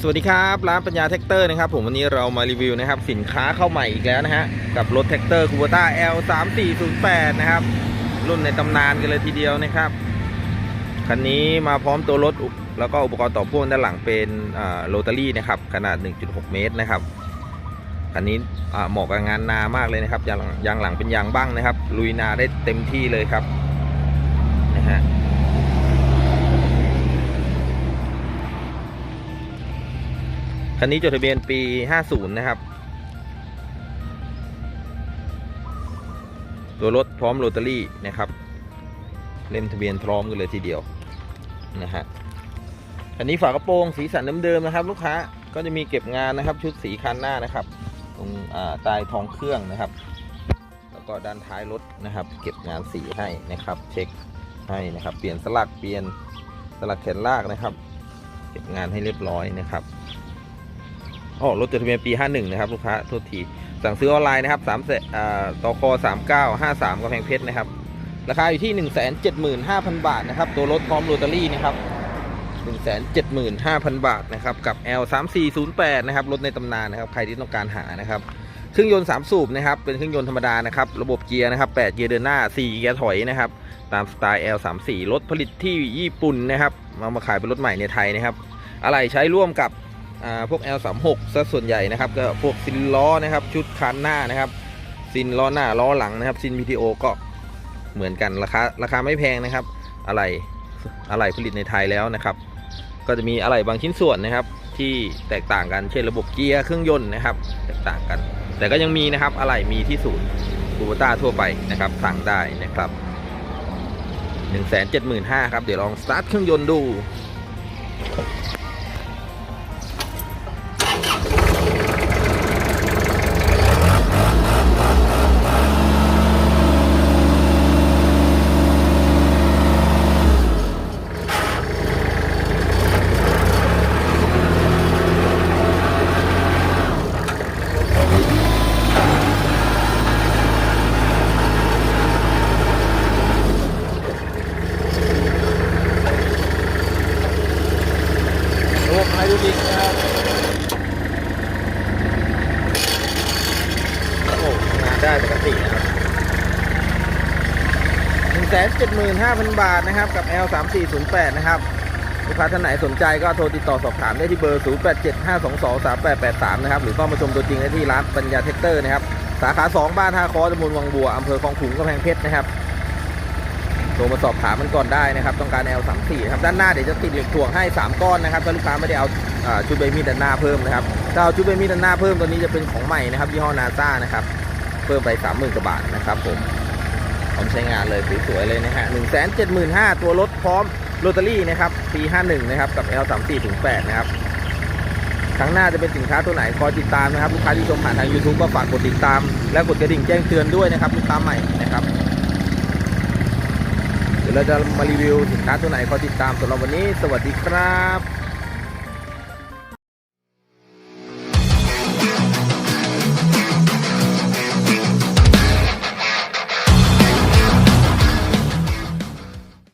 สวัสดีครับร้านปัญญาแท็กเตอร์นะครับผมวันนี้เรามารีวิวนะครับสินค้าเข้าใหม่อีกแล้วนะฮะกับรถแท็กเตอร์คูโบต้า L 3 4 0 8นะครับรุ่นในตำนานกันเลยทีเดียวนะครับคันนี้มาพร้อมตัวรถแล้วก็อุปกรณ์ต่อพ่วงด้านหลังเป็นโรตารี่นะครับขนาด 1.6 เมตรนะครับคันนี้เหมาะกับงานนามากเลยนะครับยางยางหลังเป็นยางบ้างนะครับ ลุยนาได้เต็มที่เลยครับนะฮะ คันนี้จดทะเบียนปี 50 นะครับ ตัวรถพร้อมโรตารี่นะครับ เล่มทะเบียนพร้อมกันเลยทีเดียวนะฮะ คันนี้ฝากระโปรงสีสันเดิมๆนะครับ ลูกค้า ก็จะมีเก็บงานนะครับ ชุดสีคันหน้านะครับ ตรงอ่าใต้ท้องเครื่องนะครับ แล้วก็ด้านท้ายรถนะครับ เก็บงานสีให้นะครับ เช็คให้นะครับ เปลี่ยนสลัก เปลี่ยนสลักแขนลากนะครับ เก็บงานให้เรียบร้อยนะครับ อ๋อรถจดทะเบียนปี 51 นะครับ ลูกค้าโทษทีสั่งซื้อออนไลน์นะครับ3เซอ่าตค3953กำแพงเพชรนะครับ ราคาอยู่ที่ 175,000 บาทนะครับ ตัวรถพร้อมโรตารี่นะครับ 175,000 บาทนะครับ กับ L 3408 นะครับ รถในตำนานนะครับ ใครที่ต้องการหานะครับ เครื่องยนต์ 3 สูบนะครับ เป็นเครื่องยนต์ธรรมดานะครับ ระบบเกียร์นะครับ 8 เกียร์เดินหน้า 4 เกียร์ถอยนะครับ ตามสไตล์ L 34 รถผลิตที่ญี่ปุ่นนะครับมามาขายเป็นรถใหม่ในไทยนะครับ อะไรใช้ร่วมกับ พวก L36 ซะส่วนใหญ่นะครับก็พวกซินล้อนะครับ ชุดคันหน้านะครับ ซินล้อหน้าล้อหลังนะครับ ซิน PTO ก็เหมือนกันราคาราคาไม่แพงนะครับ อะไรอะไรผลิตในไทยแล้วนะครับ ก็จะมีอะไรบางชิ้นส่วนนะครับ ที่แตกต่างกันเช่นระบบเกียร์เครื่องยนต์นะครับ แตกต่างกัน แต่ก็ยังมีนะครับอะไรมีที่ศูนย์คูบต้าทั่วไปนะครับ สั่งได้นะครับ 175,000ครับ เดี๋ยวลองสตาร์ทเครื่องยนต์ดู ระบบไฮดรอลิกนะครับ โอ้โห ทำงานได้ปกตินะครับ175,000บาทนะครับ กับ L 3 4 0 8นะครับลูกค้าท่านไหนสนใจก็โทรติดต่อสอบถามได้ที่เบอร์ 0875223883 นะครับ หรือเข้ามาชมตัวจริงได้ที่ร้านปัญญาเทคเตอร์นะครับ สาขา 2 บ้านท่าคอตำบลวังบัวอำเภอคลองขุงกำแพงเพชรนะครับ โทรมาสอบถามมันก่อนได้นะครับ ต้องการ L 3 4 ครับ ด้านหน้าเดี๋ยวจะติดเหล็กถ่วงให้ 3 ก้อนนะครับ ถ้าลูกค้าไม่ได้เอาอ่าชุดใบมีดด้านหน้าเพิ่มนะครับ ถ้าเอาชุดใบมีดด้านหน้าเพิ่มตัวนี้จะเป็นของใหม่นะครับยี่ห้อนาซ่านะครับ เพิ่มไป30,000กว่าบาทนะครับผมพร้อมใช้งานเลยสวยๆเลยนะฮะ175,000ตัวรถพร้อมโรตารี่นะครับปี51นะครับกับ L 3 4ถึง8นะครับครั้งหน้าจะเป็นสินค้าตัวไหนคอยติดตามนะครับลูกค้าที่ชมผ่านทาง YouTube ก็ฝากกดติดตาม และกดกระดิ่งแจ้งเตือนด้วยนะครับลูกค้าใหม่นะครับเดี๋ยวเราจะมารีวิวสินค้าตัวไหนคอยติดตามสำหรับวันนี้ สวัสดีครับ